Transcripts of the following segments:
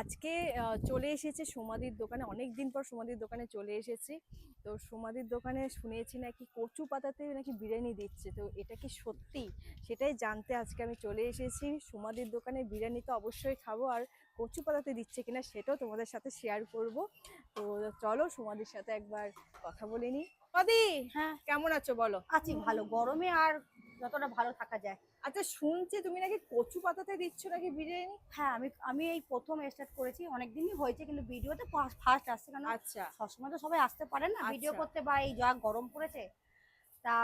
আজকে চলে এসেছে সোমাদির দোকানে। অনেক দিন পর সোমাদির দোকানে চলে এসেছি। তো সোমাদির দোকানে শুনেছি নাকি কচু পাতাতে নাকি বিরিয়ানি দিচ্ছে। তো এটা কি সত্যি? সেটাই জানতে আজকে আমি চলে এসেছি। সোমাদির দোকানে বিরিয়ানি তো অবশ্যই খাব আর কচু পাতাতে দিচ্ছে কিনা সেটাও তোমাদের সাথে শেয়ার করব। তো চলো সোমাদির সাথে একবার কথা বলে নিই। সোমাদি হ্যাঁ। কেমন আছো বলো? আছি ভালো। গরমে আর যতটা ভালো থাকা যায়। আচ্ছা শুনছি তুমি নাকি কচু পাতাতে দিচ্ছ নাকি বিরিয়ানি? হ্যাঁ আমি আমি এই প্রথম স্টার্ট করেছি অনেক দিনই হয়েছে কিন্তু ভিডিওতে ফার্স্ট আসছে কেন? আচ্ছা। সবসময় তো সবাই আসতে পারে না ভিডিও আচ্ছা। করতে বা এই যা গরম পড়েছে তা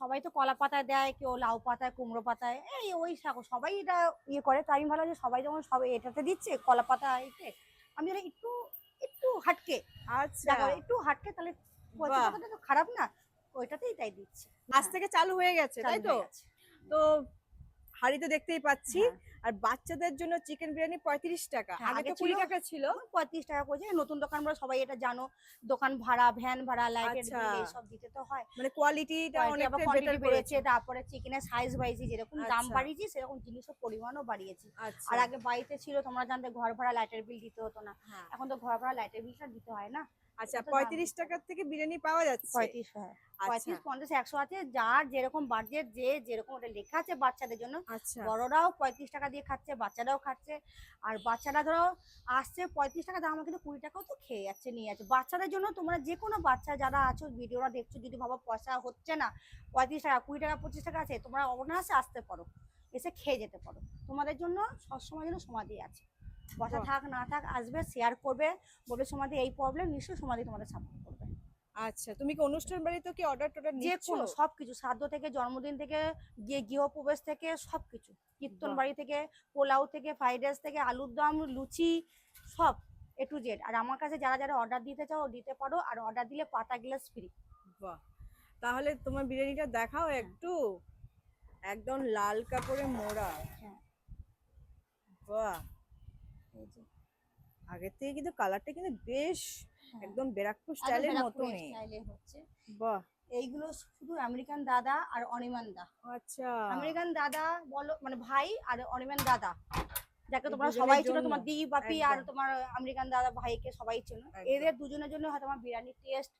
সবাই তো কলা পাতায় দেয় কেউ লাউ পাতায় কুমড়ো পাতায় এই ওই শাক সবাই এটা ইয়ে করে তাই আমি ভালো যে সবাই যখন সবাই এটাতে দিচ্ছে কলা পাতা এতে আমি যেন একটু একটু হাটকে আচ্ছা। একটু হাটকে তাহলে কচু পাতাটা তো খারাপ না ওইটাতেই তাই দিচ্ছে। আজ থেকে চালু হয়ে গেছে হ্যাঁ, তাই চালু তো গেছে। তো দেখতেই পাচ্ছি হ্যাঁ। আর বাচ্চাদের জন্য চিকেন বিরিয়ানি পঁয়ত্রিশ টাকা হ্যাঁ, আগে তো কুড়ি টাকা ছিল পঁয়ত্রিশ টাকা করেছে নতুন দোকান আমরা সবাই এটা জানো দোকান ভাড়া ভ্যান ভাড়া লাইট আচ্ছা। এইসব দিতে তো হয় মানে বেড়েছে বেড়েছে তারপরে চিকেনের সাইজ বাড়িয়েছি যেরকম দাম আচ্ছা। বাড়িয়েছি সেরকম জিনিসের পরিমাণও বাড়িয়েছি আচ্ছা আর আগে বাড়িতে ছিল তোমরা জানতে ঘর ভাড়া লাইটের বিল দিতে হতো না হ্যাঁ। এখন তো ঘর ভাড়া লাইটের বিলটা দিতে হয় না আচ্ছা পঁয়ত্রিশ টাকার থেকে বিরিয়ানি পাওয়া যাচ্ছে? পঁয়ত্রিশ হয় পঁয়ত্রিশ পঞ্চাশ একশো আছে যার যেরকম বাজেট যে যেরকম ওটা লেখা আছে বাচ্চাদের জন্য আচ্ছা। বড়রাও পঁয়ত্রিশ টাকা দিয়ে খাচ্ছে বাচ্চারাও খাচ্ছে। আর বাচ্চারা ধরো আসছে পঁয়ত্রিশ টাকা দাম কিন্তু কুড়ি টাকাও তো খেয়ে যাচ্ছে নিয়ে যাচ্ছে। বাচ্চাদের জন্য তোমরা যে কোনো বাচ্চা যারা আছো ভিডিওটা দেখছ যদি ভাবো পয়সা হচ্ছে না পঁয়ত্রিশ টাকা কুড়ি টাকা পঁচিশ টাকা আছে তোমরা অনায়াসে আসতে পারো এসে খেয়ে যেতে পারো। তোমাদের জন্য সবসময় যেন সমাধি আছে। বাহ। থাক না থাক আসবে শেয়ার করবে বলবে সমাধি এই প্রবলেম নিশ্চয়ই সমাধি তোমাদের সাপোর্ট করবে। আচ্ছা তুমি কি অনুষ্ঠান বাড়িতে কি অর্ডার টর্ডার যে কোনো সবকিছু শ্রাদ্ধ থেকে জন্মদিন থেকে গিয়ে গৃহপ্রবেশ থেকে সবকিছু। কীর্তন বাড়ি থেকে পোলাও থেকে ফ্রাইড রাইস থেকে আলুর দম লুচি সব এ টু জেড আর আমার কাছে যারা যারা অর্ডার দিতে চাও দিতে পারো আর অর্ডার দিলে পাতা গ্লাস ফ্রি বাহ। তাহলে তোমার বিরিয়ানিটা দেখাও একটু। একদম লাল কাপড়ে মোড়া। হ্যাঁ আগের থেকে কিন্তু কালারটা কিন্তু বেশ একদম বেরাকপুর স্টাইলের মতনই। হচ্ছে। বাহ! এইগুলো শুধু আমেরিকান দাদা আর অনিমান দা। আচ্ছা। আমেরিকান দাদা বলো মানে ভাই আর অনিমান দাদা। যাকে তোমরা সবাই ছিল। তোমার দি বাপি আর তোমার আমেরিকান দাদা ভাইকে সবাই ছিল এদের দুজনের জন্য হয়তো আমার বিরিয়ানির টেস্ট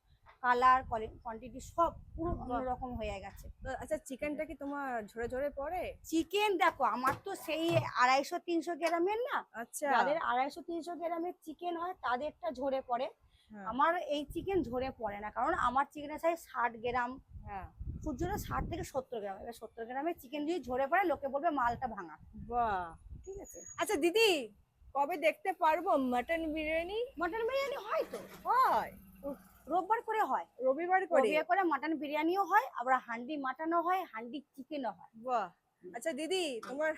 কালার কোয়ান্টিটি সব পুরো। অন্যরকম হয়ে গেছে। তো আচ্ছা চিকেনটা কি তোমার ঝরে ঝরে পড়ে? চিকেন দেখো আমার তো সেই আড়াইশো তিনশো গ্রামের না? আচ্ছা। যাদের আড়াইশো তিনশো গ্রামের চিকেন হয় তাদেরটা ঝরে পড়ে। হ্যাঁ, আমার এই চিকেন ঝরে পড়ে না কারণ আমার চিকেনের সাইজ ষাট গ্রাম। হ্যাঁ। সূর্যটা ষাট থেকে সত্তর গ্রাম। এবার সত্তর গ্রামের চিকেন যদি ঝরে পড়ে লোকে বলবে মালটা ভাঙা। বাহ। ঠিক আছে? আচ্ছা দিদি কবে দেখতে পারব মাটন বিরিয়ানি? মটন বিরিয়ানি হয় তো। হয়? রোববার করে হয়। রবিবার করে? রবিবার করে মাটন বিরিয়ানিও হয় আবার হান্ডি মাটনও হয় হান্ডি চিকেনও হয়। বাহ! আচ্ছা দিদি তোমার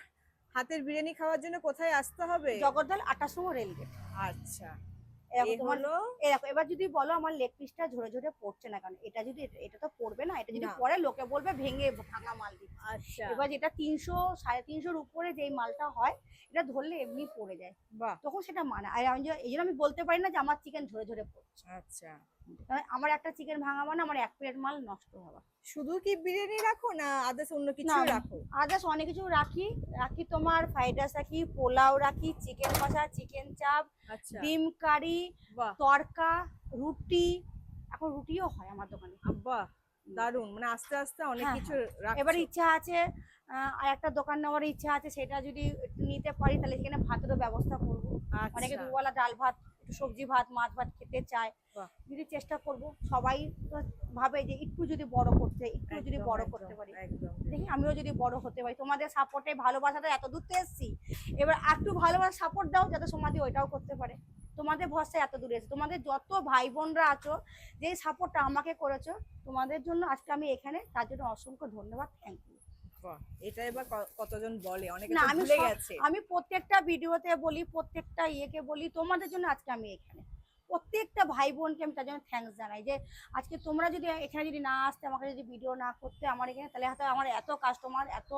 হাতের বিরিয়ানি খাওয়ার জন্য কোথায় আসতে হবে? জগদ্দল আটার সময় রেলগেট আচ্ছা। এবার যদি বলো আমার লেগ পিসটা ঝরে ঝরে পড়ছে না কারণ এটা যদি এটা তো পড়বে না এটা যদি। পড়ে লোকে বলবে ভেঙে ভাঙা মাল দিচ্ছে। আচ্ছা। এবার যেটা তিনশো সাড়ে তিনশোর উপরে যেই মালটা হয় এটা ধরলে এমনি পড়ে যায়। বাহ! তখন সেটা মানে আর আমি এই জন্য আমি বলতে পারি না যে আমার চিকেন ঝরে ঝরে পড়ছে। আচ্ছা। আমার একটা চিকেন ভাঙা মানে আমার এক প্লেট মাল নষ্ট হওয়া। শুধু কি বিরিয়ানি রাখো না আদার্স অন্য কিছু রাখো? আদার্স অনেক কিছু রাখি। রাখি তোমার ফ্রাইড রাইস রাখি পোলাও রাখি চিকেন কষা চিকেন চাপ আচ্ছা। ডিম কারি তরকা রুটি। এখন রুটিও হয় আমার দোকানে। বাহ দারুণ মানে আস্তে আস্তে অনেক হ্যাঁ, কিছু এবার ইচ্ছা আছে আর একটা দোকান নেওয়ার ইচ্ছা আছে সেটা যদি নিতে পারি তাহলে সেখানে ভাতেরও ব্যবস্থা করব। অনেকে আচ্ছা। দুবেলা ডাল ভাত একটু সবজি ভাত মাছ ভাত খেতে চায়। যদি চেষ্টা করব সবাই ভাবে যে একটু যদি বড় করতে একটু যদি বড় করতে পারি। দেখি আমিও যদি বড় হতে পারি তোমাদের সাপোর্টে ভালোবাসাটা এত দূর তো এসছি। এবার একটু ভালোবাসা সাপোর্ট দাও যাতে সমাধি ওইটাও করতে পারে। তোমাদের ভরসায় এত দূরে এসে তোমাদের যত ভাই বোনরা আছো যে সাপোর্টটা আমাকে করেছ তোমাদের জন্য আজকে আমি এখানে তার জন্য অসংখ্য ধন্যবাদ। থ্যাংক ইউ এটা এবার কতজন বলে? অনেকে না আমি গেছে। আমি প্রত্যেকটা ভিডিওতে বলি প্রত্যেকটা ইয়েকে বলি তোমাদের জন্য আজকে আমি এখানে। প্রত্যেকটা ভাই বোনকে আমি তার জন্য থ্যাঙ্কস জানাই যে আজকে তোমরা যদি এখানে যদি না আসতে আমাকে যদি ভিডিও না করতে আমার এখানে তাহলে হয়তো আমার এত কাস্টমার এত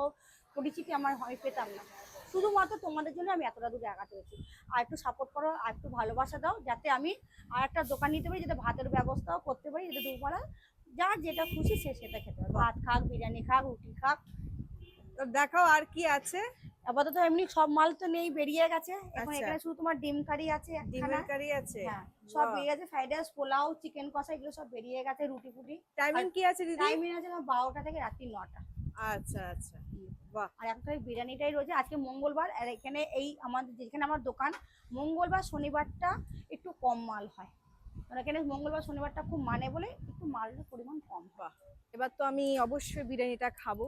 পরিচিতি আমার হয় পেতাম না। শুধুমাত্র তোমাদের জন্য আমি এতটা দূরে আগাতে পেরেছি আর একটু সাপোর্ট করো আর একটু ভালোবাসা দাও যাতে আমি আর একটা দোকান নিতে পারি যাতে ভাতের ব্যবস্থাও করতে পারি যাতে দুবেলা যার যেটা খুশি সে সেটা খেতে পারে। ভাত খাক বিরিয়ানি খাক রুটি খাক তো দেখাও আর কি আছে। আপাতত এমনি সব মাল তো নেই বেরিয়ে গেছে। এখন আচ্ছা। এখানে শুধু তোমার ডিম কারি আছে। ডিমের কারি আছে? হ্যাঁ সব। বেরিয়ে গেছে ফ্রাইড রাইস পোলাও চিকেন কষা এগুলো সব বেরিয়ে গেছে রুটি ফুটি। টাইমিং কি আছে দিদি? টাইমিং আছে বারোটা থেকে রাত্রি নটা। আচ্ছা আচ্ছা। বাহ। আর এখন বিরিয়ানিটাই রয়েছে। আজকে মঙ্গলবার আর এখানে এই আমাদের যেখানে আমার দোকান মঙ্গলবার শনিবারটা একটু কম মাল হয়। এখানে মঙ্গলবার শনিবারটা খুব মানে বলে একটু মালের পরিমাণ কম হয়। এবার তো আমি অবশ্যই বিরিয়ানিটা খাব।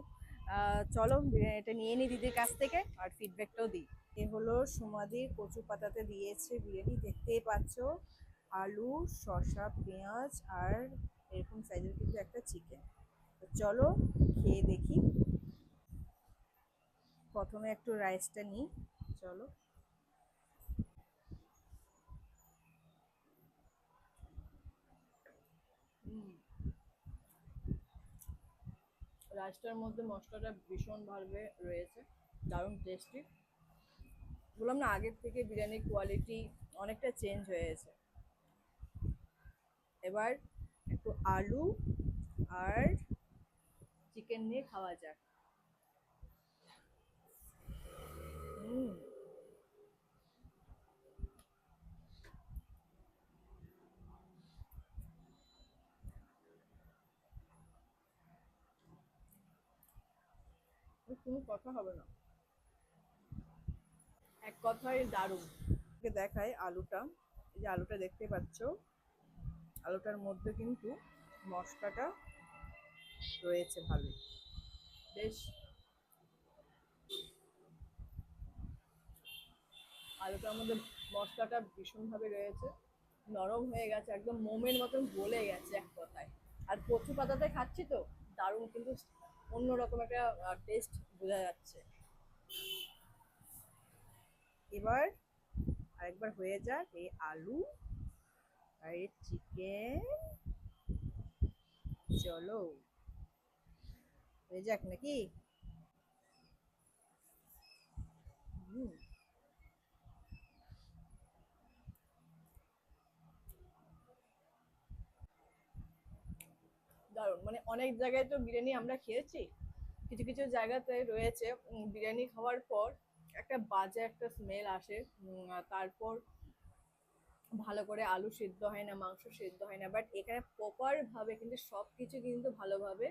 চলো বিরিয়ানিটা নিয়ে নিই দিদির কাছ থেকে, আর ফিডব্যাকটাও দিই। এ হলো সুমাদি কচু পাতাতে দিয়েছে বিরিয়ানি, দেখতেই পাচ্ছ। আলু, শসা, পেঁয়াজ, আর এরকম সাইজের কিন্তু একটা চিকেন তো চলো, খেয়ে দেখি। প্রথমে একটু রাইসটা নিই। চলো। রাইসটার মধ্যে মশলাটা ভীষণভাবে রয়েছে। দারুণ টেস্টি বললাম না, আগের থেকে বিরিয়ানির কোয়ালিটি অনেকটা চেঞ্জ হয়েছে। এবার একটু আলু আর চিকেন নিয়ে খাওয়া যাক। হুম। কোনো কথা হবে না। এক কথায় দারুণ। দেখায় আলুটা? এই যে আলুটা দেখতে পাচ্ছ আলুটার মধ্যে কিন্তু মশলাটা রয়েছে ভালোই। বেশ। আলুটার মধ্যে মশলাটা ভীষণভাবে রয়েছে। নরম হয়ে গেছে একদম মোমের মতন গলে গেছে এক কথায়। আর কচু পাতাতে খাচ্ছি তো? দারুণ কিন্তু অন্যরকম একটা টেস্ট বোঝা যাচ্ছে। এবার আরেকবার হয়ে যাক এই আলু আর এই চিকেন চলো, হয়ে যাক নাকি হুম মানে অনেক জায়গায় তো বিরিয়ানি আমরা খেয়েছি। কিছু কিছু জায়গাতে রয়েছে বিরিয়ানি খাওয়ার পর একটা বাজে একটা স্মেল আসে তারপর ভালো করে আলু সিদ্ধ হয় না, মাংস সিদ্ধ হয় না বাট এখানে প্রপার ভাবে কিন্তু সব কিছু কিন্তু ভালোভাবে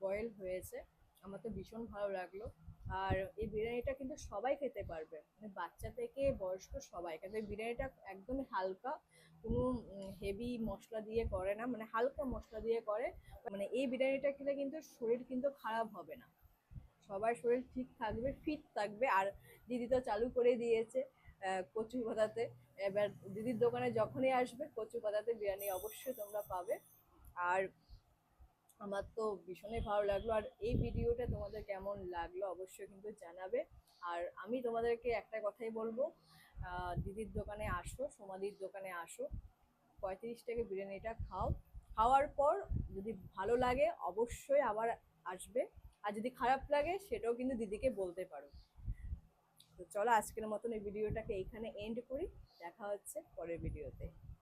বয়েল হয়েছে। আমার তো ভীষণ ভালো লাগল। আর এই বিরিয়ানিটা কিন্তু সবাই খেতে পারবে। মানে বাচ্চা থেকে বয়স্ক সবাই। কিন্তু বিরিয়ানিটা একদমই হালকা, কোনো হেভি মশলা দিয়ে করে না। মানে হালকা মশলা দিয়ে করে। মানে এই বিরিয়ানিটা খেলে কিন্তু শরীর কিন্তু খারাপ হবে না। সবার শরীর ঠিক থাকবে ফিট থাকবে। আর দিদি তো চালু করে দিয়েছে কচু পাতাতে। এবার দিদির দোকানে যখনই আসবে, কচু পাতাতে বিরিয়ানি অবশ্যই তোমরা পাবে। আর আমার তো ভীষণই ভালো লাগল। আর এই ভিডিওটা তোমাদের কেমন লাগল অবশ্যই কিন্তু জানাবে। আর আমি তোমাদেরকে একটা কথাই বলব দিদির দোকানে আসো, সোমাদির দোকানে আসো, পঁয়ত্রিশ টাকা বিরিয়ানিটা খাও। খাওয়ার পর যদি ভালো লাগে অবশ্যই আবার আসবে। আর যদি খারাপ লাগে সেটাও কিন্তু দিদিকে বলতে পারো। তো চলো আজকের মতন এই ভিডিওটাকে এইখানে এন্ড করি। দেখা হচ্ছে পরের ভিডিওতে।